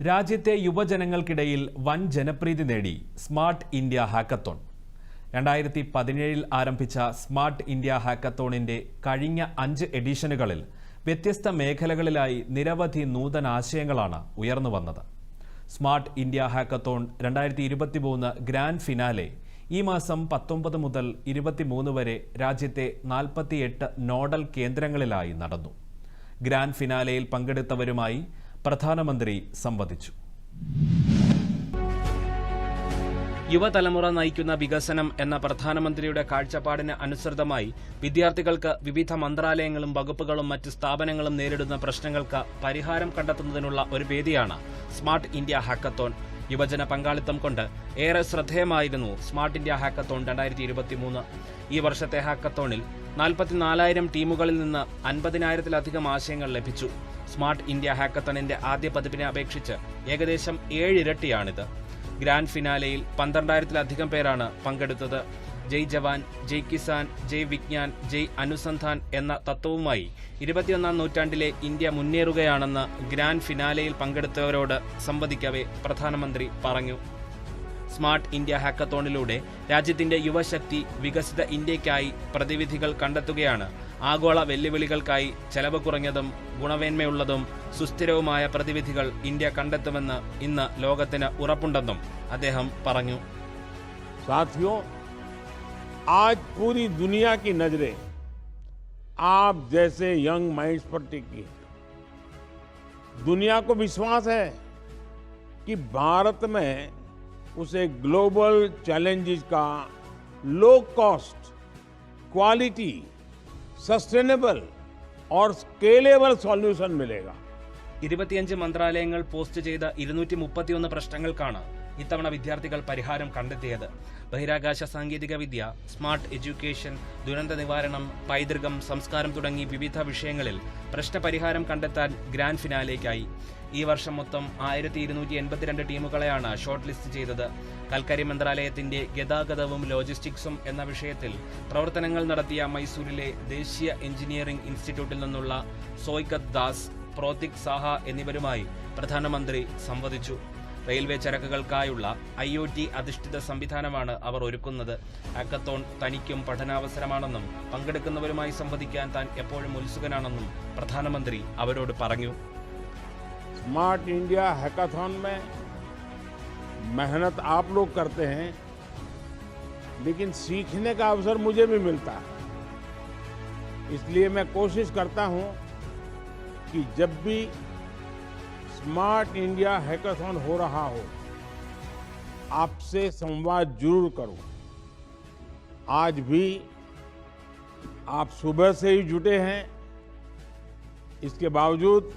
രാജ്യത്തെ യുവജനങ്ങൾക്കിടയിൽ വൻ ജനപ്രീതി നേടി സ്മാർട്ട് ഇന്ത്യ ഹാക്കത്തോൺ. രണ്ടായിരത്തി പതിനേഴിൽ ആരംഭിച്ച സ്മാർട്ട് ഇന്ത്യ ഹാക്കത്തോണിന്റെ കഴിഞ്ഞ അഞ്ച് എഡിഷനുകളിൽ വ്യത്യസ്ത മേഖലകളിലായി നിരവധി നൂതന ആശയങ്ങളാണ് ഉയർന്നു വന്നത്. സ്മാർട്ട് ഇന്ത്യ ഹാക്കത്തോൺ രണ്ടായിരത്തി ഇരുപത്തി മൂന്ന് ഗ്രാൻഡ് ഫിനാലെ ഈ മാസം പത്തൊമ്പത് മുതൽ ഇരുപത്തിമൂന്ന് വരെ രാജ്യത്തെ നാൽപ്പത്തിയെട്ട് നോഡൽ കേന്ദ്രങ്ങളിലായി നടന്നു. ഗ്രാൻഡ് ഫിനാലയിൽ പങ്കെടുത്തവരുമായി പ്രധാനമന്ത്രി സംവദിച്ചു. യുവതലമുറ നയിക്കുന്ന വികസനം എന്ന പ്രധാനമന്ത്രിയുടെ കാഴ്ചപ്പാടിന് അനുസൃതമായി വിദ്യാർത്ഥികൾക്ക് വിവിധ മന്ത്രാലയങ്ങളും വകുപ്പുകളും മറ്റ് സ്ഥാപനങ്ങളും നേരിടുന്ന പ്രശ്നങ്ങൾക്ക് പരിഹാരം കണ്ടെത്തുന്നതിനുള്ള ഒരു വേദിയാണ് സ്മാർട്ട് ഇന്ത്യ ഹാക്കത്തോൺ. യുവജന പങ്കാളിത്തം കൊണ്ട് ഏറെ ശ്രദ്ധേയമായിരുന്നു സ്മാർട്ട് ഇന്ത്യ ഹാക്കത്തോൺ രണ്ടായിരത്തി ഇരുപത്തിമൂന്ന് ഈ വർഷത്തെ ഹാക്കത്തോണിൽ നാൽപ്പത്തിനാലായിരം ടീമുകളിൽ നിന്ന് അൻപതിനായിരത്തിലധികം ആശയങ്ങൾ ലഭിച്ചു. സ്മാർട്ട് ഇന്ത്യ ഹാക്കത്തണിന്റെ ആദ്യ പതിപ്പിനെ അപേക്ഷിച്ച് ഏകദേശം ഏഴിരട്ടിയാണിത് ഗ്രാൻഡ് ഫിനാലയിൽ പന്ത്രണ്ടായിരത്തിലധികം പേരാണ് പങ്കെടുത്തത്. ജയ് ജവാൻ ജയ് കിസാൻ ജയ് വിജ്ഞാൻ ജയ് അനുസന്ധാൻ എന്ന തത്വവുമായി ഇരുപത്തിയൊന്നാം നൂറ്റാണ്ടിലെ ഇന്ത്യ മുന്നേറുകയാണെന്ന് ഗ്രാൻഡ് ഫിനാലയിൽ പങ്കെടുത്തവരോട് സംവദിക്കവേ പ്രധാനമന്ത്രി പറഞ്ഞു. സ്മാർട്ട് ഇന്ത്യ ഹാക്കത്തോണിലൂടെ രാജ്യത്തിന്റെ യുവശക്തി വികസിത ഇന്ത്യയ്ക്കായി പ്രതിവിധികൾ കണ്ടെത്തുകയാണ് ആഗോള വെല്ലുവിളികൾക്കായി ചെലവ് കുറഞ്ഞതും ഗുണമേന്മയുള്ളതും സുസ്ഥിരവുമായ പ്രതിവിധികൾ ഇന്ത്യ കണ്ടെത്തുമെന്ന് ഇന്ന് ലോകത്തിന് ഉറപ്പുണ്ടെന്നും അദ്ദേഹം പറഞ്ഞു साथियों आज पूरी दुनिया की नजरें आप जैसे यंग माइंड्स पर टिकी है दुनिया को विश्वास है कि भारत में उसे ग्लोबल चैलेंजेस का low cost quality sustainable or scalable solution മിലേഗ. ഇരുപത്തിയഞ്ച് മന്ത്രാലയങ്ങൾ പോസ്റ്റ് ചെയ്ത ഇരുന്നൂറ്റി മുപ്പത്തിയൊന്ന് പ്രശ്നങ്ങൾക്കാണ് ഇത്തവണ വിദ്യാർത്ഥികൾ പരിഹാരം കണ്ടെത്തിയത്. ബഹിരാകാശ സാങ്കേതിക വിദ്യ സ്മാർട്ട് എഡ്യൂക്കേഷൻ ദുരന്ത നിവാരണം പൈതൃകം സംസ്കാരം തുടങ്ങി വിവിധ വിഷയങ്ങളിൽ പ്രശ്നപരിഹാരം കണ്ടെത്താൻ ഗ്രാൻഡ് ഫിനാലേക്കായി. ഈ വർഷം മൊത്തം ആയിരത്തി ഇരുന്നൂറ്റി എൺപത്തിരണ്ട് ടീമുകളെയാണ് ഷോർട്ട് ലിസ്റ്റ് ചെയ്തത്. കൽക്കരി മന്ത്രാലയത്തിന്റെ ഗതാഗതവും ലോജിസ്റ്റിക്സും എന്ന വിഷയത്തിൽ പ്രവർത്തനങ്ങൾ നടത്തിയ മൈസൂരിലെ ദേശീയ എഞ്ചിനീയറിംഗ് ഇൻസ്റ്റിറ്റ്യൂട്ടിൽ നിന്നുള്ള സോയ്കത് ദാസ് പ്രോതിക് സാഹ എന്നിവരുമായി പ്രധാനമന്ത്രി സംവദിച്ചു. റെയിൽവേ ചരക്കുകൾക്കായുള്ള ഐ ഒ ടി അധിഷ്ഠിത സംവിധാനമാണ് അവർ ഒരുക്കുന്നത് ആക്കത്തോൺ തനിക്കും പഠനാവസരമാണെന്നും പങ്കെടുക്കുന്നവരുമായി സംവദിക്കാൻ താൻ എപ്പോഴും ഉത്സുകനാണെന്നും പ്രധാനമന്ത്രി അവരോട് പറഞ്ഞു स्मार्ट इंडिया हैकाथॉन में मेहनत आप लोग करते हैं लेकिन सीखने का अवसर मुझे भी मिलता है इसलिए मैं कोशिश करता हूं कि जब भी स्मार्ट इंडिया हैकाथॉन हो रहा हो, आपसे संवाद ज़रूर करूँ। आज भी आप सुबह से ही जुटे हैं। इसके बावजूद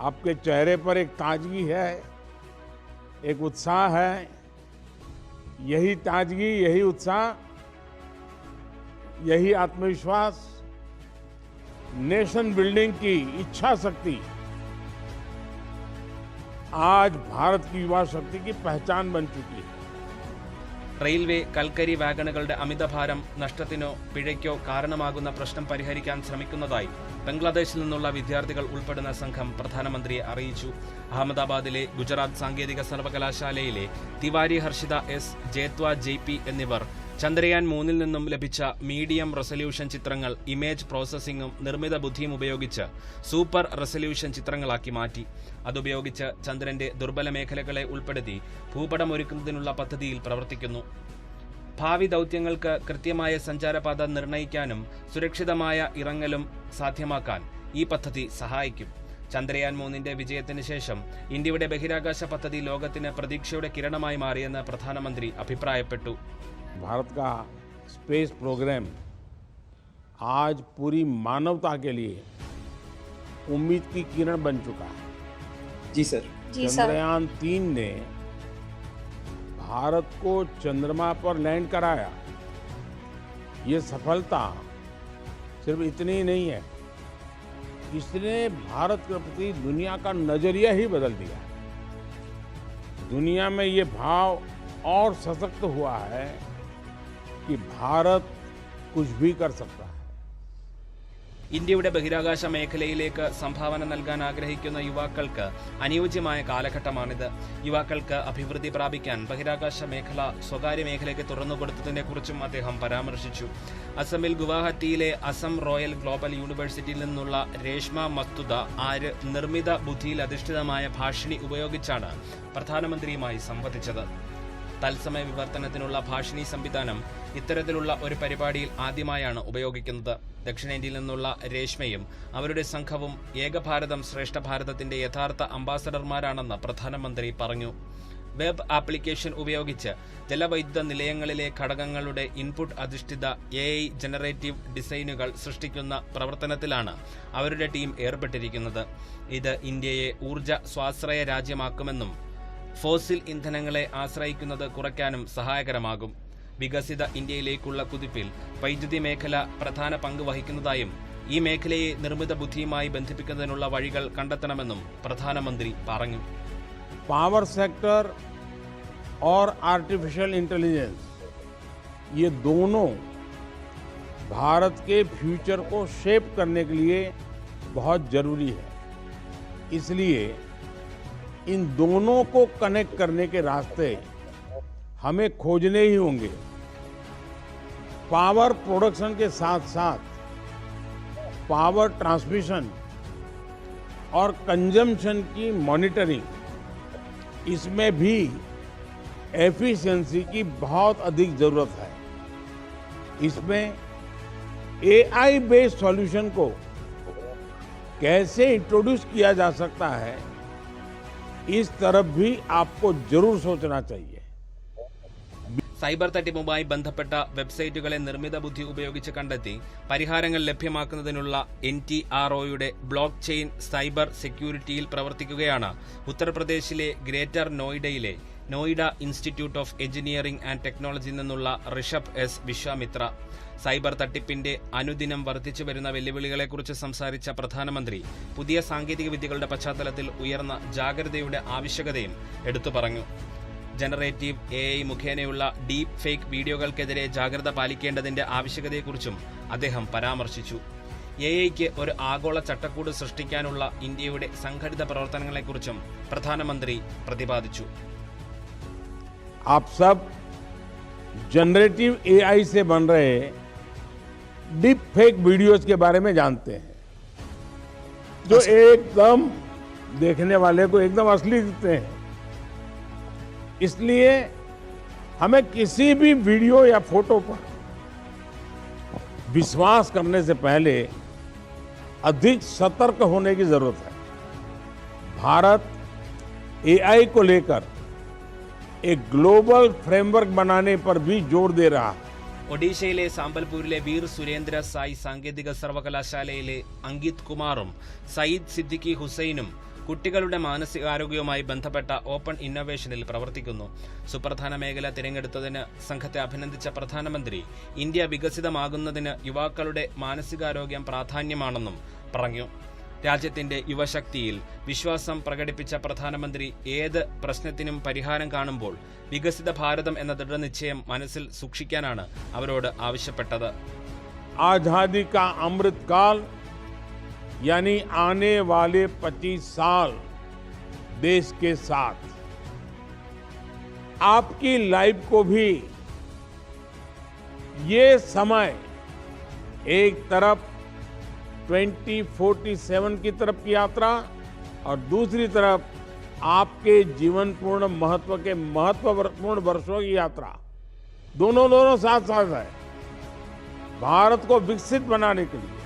आपके चेहरे पर एक ताजगी है, एक उत्साह है। यही ताजगी, यही उत्साह, यही आत्मविश्वास, नेशन बिल्डिंग की इच्छा शक्ति आज भारत की युवा शक्ति की पहचान बन चुकी है റെയിൽവേ കൽക്കരി വാഗണുകളുടെ അമിതഭാരം നഷ്ടത്തിനോ പിഴയ്ക്കോ കാരണമാകുന്ന പ്രശ്നം പരിഹരിക്കാൻ ശ്രമിക്കുന്നതായി ബംഗ്ലാദേശിൽ നിന്നുള്ള വിദ്യാർത്ഥികൾ ഉൾപ്പെടുന്ന സംഘം പ്രധാനമന്ത്രിയെ അറിയിച്ചു അഹമ്മദാബാദിലെ ഗുജറാത്ത് സാങ്കേതിക സർവകലാശാലയിലെ Tiwari Harshita S Jethva J P എന്നിവർ ചന്ദ്രയാൻ മൂന്നിൽ നിന്നും ലഭിച്ച മീഡിയം റെസല്യൂഷൻ ചിത്രങ്ങൾ ഇമേജ് പ്രോസസ്സിംഗും നിർമ്മിത ബുദ്ധിയും ഉപയോഗിച്ച് സൂപ്പർ റെസല്യൂഷൻ ചിത്രങ്ങളാക്കി മാറ്റി. അതുപയോഗിച്ച് ചന്ദ്രന്റെ ദുർബല മേഖലകളെ ഉൾപ്പെടുത്തി ഭൂപടമൊരുക്കുന്നതിനുള്ള പദ്ധതിയിൽ പ്രവർത്തിക്കുന്നു. ഭാവി ദൗത്യങ്ങൾക്ക് കൃത്യമായ സഞ്ചാരപാത നിർണയിക്കാനും സുരക്ഷിതമായ ഇറങ്ങലും സാധ്യമാക്കാൻ ഈ പദ്ധതി സഹായിക്കും. ചന്ദ്രയാൻ മൂന്നിന്റെ വിജയത്തിന് ശേഷം ഇന്ത്യയുടെ ബഹിരാകാശ പദ്ധതി ലോകത്തിന് പ്രതീക്ഷയുടെ കിരണമായി മാറിയെന്ന് പ്രധാനമന്ത്രി അഭിപ്രായപ്പെട്ടു. भारत का स्पेस प्रोग्राम आज पूरी मानवता के लिए उम्मीद की किरण बन चुका है। जी सर। जी सर। चंद्रयान तीन ने भारत को चंद्रमा पर लैंड कराया। ये सफलता सिर्फ़ इतनी ही नहीं है इसने भारत के प्रति दुनिया का नज़रिया ही बदल दिया दुनिया में ये भाव और सशक्त हुआ है कि भारत कुछ भी कर सकता है ഇന്ത്യയുടെ ബഹിരാകാശ മേഖലയിലേക്ക് സംഭാവന നൽകാൻ ആഗ്രഹിക്കുന്ന യുവാക്കൾക്ക് അനുയോജ്യമായ കാലഘട്ടമാണിത് യുവാക്കൾക്ക് അഭിവൃദ്ധി പ്രാപിക്കാൻ ബഹിരാകാശ മേഖല സ്വകാര്യ മേഖലയ്ക്ക് തുറന്നുകൊടുത്തതിനെ കുറിച്ചും അദ്ദേഹം പരാമർശിച്ചു അസമിൽ ഗുവാഹത്തിയിലെ അസം റോയൽ ഗ്ലോബൽ യൂണിവേഴ്സിറ്റിയിൽ നിന്നുള്ള രേഷ്മ മസ്തുദ ആര് നിർമ്മിത ബുദ്ധിയിൽ അധിഷ്ഠിതമായ ഭാഷിണി ഉപയോഗിച്ചാണ് പ്രധാനമന്ത്രിയുമായി സംവദിച്ചത് തത്സമയ വിവർത്തനത്തിനുള്ള ഭാഷിണി സംവിധാനം ഇത്തരത്തിലുള്ള ഒരു പരിപാടിയിൽ ആദ്യമായാണ് ഉപയോഗിക്കുന്നത്. ദക്ഷിണേന്ത്യയിൽ നിന്നുള്ള രേഷ്മയും അവരുടെ സംഘവും ഏകഭാരതം ശ്രേഷ്ഠ ഭാരതത്തിന്റെ യഥാർത്ഥ അംബാസഡർമാരാണെന്ന് പ്രധാനമന്ത്രി പറഞ്ഞു. വെബ് ആപ്ലിക്കേഷൻ ഉപയോഗിച്ച് ജലവൈദ്യുത നിലയങ്ങളിലെ ഘടകങ്ങളുടെ ഇൻപുട്ട് അധിഷ്ഠിത എ ഐ ജനറേറ്റീവ് ഡിസൈനുകൾ സൃഷ്ടിക്കുന്ന പ്രവർത്തനത്തിലാണ് അവരുടെ ടീം ഏർപ്പെട്ടിരിക്കുന്നത്. ഇത് ഇന്ത്യയെ ഊർജ സ്വാശ്രയ രാജ്യമാക്കുമെന്നും ഫോസിൽ ഇന്ധനങ്ങളെ ആശ്രയിക്കുന്നത് കുറയ്ക്കാനും സഹായകരമാകും വികസിത ഇന്ത്യയിലേക്കുള്ള കുതിപ്പിൽ വൈദ്യുതി മേഖല പ്രധാന പങ്ക് വഹിക്കുന്നതായും ഈ മേഖലയെ നിർമ്മിത ബുദ്ധിയുമായി ബന്ധിപ്പിക്കുന്നതിനുള്ള വഴികൾ കണ്ടെത്തണമെന്നും പ്രധാനമന്ത്രി പറഞ്ഞു पावर सेक्टर और आर्टिफिशियल इंटेलिजेंस ये दोनों भारत के फ्यूचर को शेप करने के लिए बहुत जरूरी है इसलिए इन दोनों को कनेक्ट करने के रास्ते हमें खोजने ही होंगे। पावर प्रोडक्शन के साथ साथ पावर ट्रांसमिशन और कंजम्पशन की मॉनिटरिंग इसमें भी एफिशिएंसी की बहुत अधिक ज़रूरत है। इसमें एआई बेस्ड सॉल्यूशन को कैसे इंट्रोड्यूस किया जा सकता है इस तरफ भी आपको जरूर सोचना चाहिए സൈബർ തട്ടിപ്പുമായി ബന്ധപ്പെട്ട വെബ്സൈറ്റുകളെ നിർമ്മിത ബുദ്ധി ഉപയോഗിച്ച് കണ്ടെത്തി പരിഹാരങ്ങൾ ലഭ്യമാക്കുന്നതിനുള്ള എൻ ടി ആർ ഒയുടെ ബ്ലോക്ക് ചെയിൻ സൈബർ സെക്യൂരിറ്റിയിൽ പ്രവർത്തിക്കുകയാണ് ഉത്തർപ്രദേശിലെ greater നോയിഡയിലെ Noida institute of engineering and ടെക്നോളജിയിൽ നിന്നുള്ള ഋഷഭ് എസ്. വിശ്വാമിത്ര. സൈബർ തട്ടിപ്പിന്റെ അനുദിനം വർദ്ധിച്ചു വരുന്ന വെല്ലുവിളികളെക്കുറിച്ച് സംസാരിച്ച പ്രധാനമന്ത്രി പുതിയ സാങ്കേതിക വിദ്യകളുടെ പശ്ചാത്തലത്തിൽ ഉയർന്ന ജാഗ്രതയുടെ ആവശ്യകതയും എടുത്തു പറഞ്ഞു. ജനറേറ്റീവ് എ ഐ മുഖേനയുള്ള ഡീപ് ഫേക്ക് വീഡിയോകൾക്കെതിരെ ജാഗ്രത പാലിക്കേണ്ടതിന്റെ ആവശ്യകതയെക്കുറിച്ചും അദ്ദേഹം പരാമർശിച്ചു. എ ഐക്ക് ഒരു ആഗോള ചട്ടക്കൂട് സൃഷ്ടിക്കാനുള്ള ഇന്ത്യയുടെ സംഘടിത പ്രവർത്തനങ്ങളെക്കുറിച്ചും പ്രധാനമന്ത്രി പ്രതിപാദിച്ചു. आप सब जनरेटिव एआई से बन रहे डीप फेक वीडियोस के बारे में जानते हैं। जो एकदम देखने वाले को एकदम असली दिखते हैं। इसलिए हमें किसी भी वीडियो या फ़ोटो पर विश्वास करने से पहले अधिक सतर्क होने की ज़रूरत है। भारत एआई को लेकर एक ग्लोबल फ्रेमवर्क बनाने पर भी जोर दे रहा है ഒഡീഷയിലെ സാമ്പൽപൂരിലെ വീർ സുരേന്ദ്ര സായി സാങ്കേതിക സർവകലാശാലയിലെ അങ്കിത് കുമാറും സയ്യിദ് സിദ്ദിഖി ഹുസൈനും കുട്ടികളുടെ മാനസികാരോഗ്യവുമായി ബന്ധപ്പെട്ട ഓപ്പൺ ഇന്നൊവേഷനിൽ പ്രവർത്തിക്കുന്നു സുപ്രധാന മേഖല തിരഞ്ഞെടുത്തതിന് സംഘത്തെ അഭിനന്ദിച്ച പ്രധാനമന്ത്രി ഇന്ത്യ വികസിതമാകുന്നതിന് യുവാക്കളുടെ മാനസികാരോഗ്യം പ്രാധാന്യമാണെന്നും പറഞ്ഞു രാജ്യത്തിന്റെ യുവശക്തിയിൽ വിശ്വാസം പ്രകടിപ്പിച്ച പ്രധാനമന്ത്രി ഏത് പ്രശ്നത്തിനും പരിഹാരം കാണുമ്പോൾ വികസിത ഭാരതം എന്ന ദൃഢനിശ്ചയം മനസ്സിൽ സൂക്ഷിക്കാനാണ് അവരോട് ആവശ്യപ്പെട്ടത് आजादी का अमृत काल यानी आने वाले 25 साल देश के साथ आपकी लाइफ को भी ये समय एक तरफ 2047 की तरफ़ की यात्रा और दूसरी तरफ़ आपके जीवन पूर्ण महत्व के महत्वपूर्ण वर्षों की यात्रा। दोनों दोनों साथ साथ है। भारत को विकसित बनाने के लिए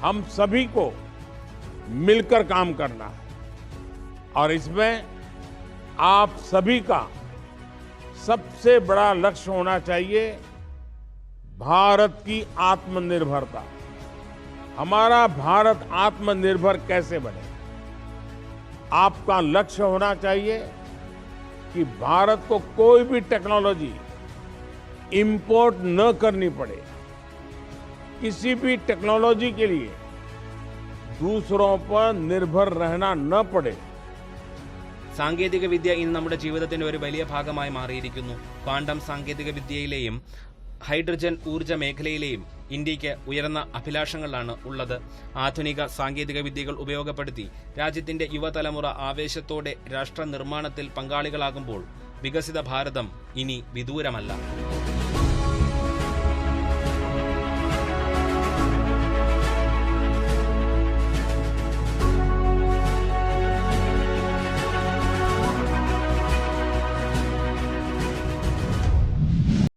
हम सभी को मिलकर काम करना है। और इसमें आप सभी का सबसे बड़ा लक्ष्य होना चाहिए, भारत की आत्मनिर्भरता। हमारा भारत आत्मनिर्भर कैसे बने आपका लक्ष्य होना चाहिए कि भारत को कोई भी टेक्नोलॉजी इंपोर्ट न करनी पड़े किसी भी टेक्नोलॉजी के लिए दूसरों पर निर्भर रहना न पड़े സാങ്കേതിക വിദ്യ ഇന്ന് നമ്മുടെ ജീവിതത്തിന്റെ ഒരു വലിയ ഭാഗമായി മാറിയിരിക്കുന്നു ക്വാണ്ടം സാങ്കേതിക വിദ്യയിലെയും ഹൈഡ്രജൻ ഊർജ്ജ മേഖലയിലെയും ഇന്ത്യയ്ക്ക് ഉയർന്ന അഭിലാഷങ്ങളാണ് ഉള്ളത്. ആധുനിക സാങ്കേതിക വിദ്യകൾ ഉപയോഗപ്പെടുത്തി രാജ്യത്തിന്റെ യുവതലമുറ ആവേശത്തോടെ രാഷ്ട്ര നിർമ്മാണത്തിൽ പങ്കാളികളാകുമ്പോൾ വികസിത ഭാരതം ഇനി വിദൂരമല്ല.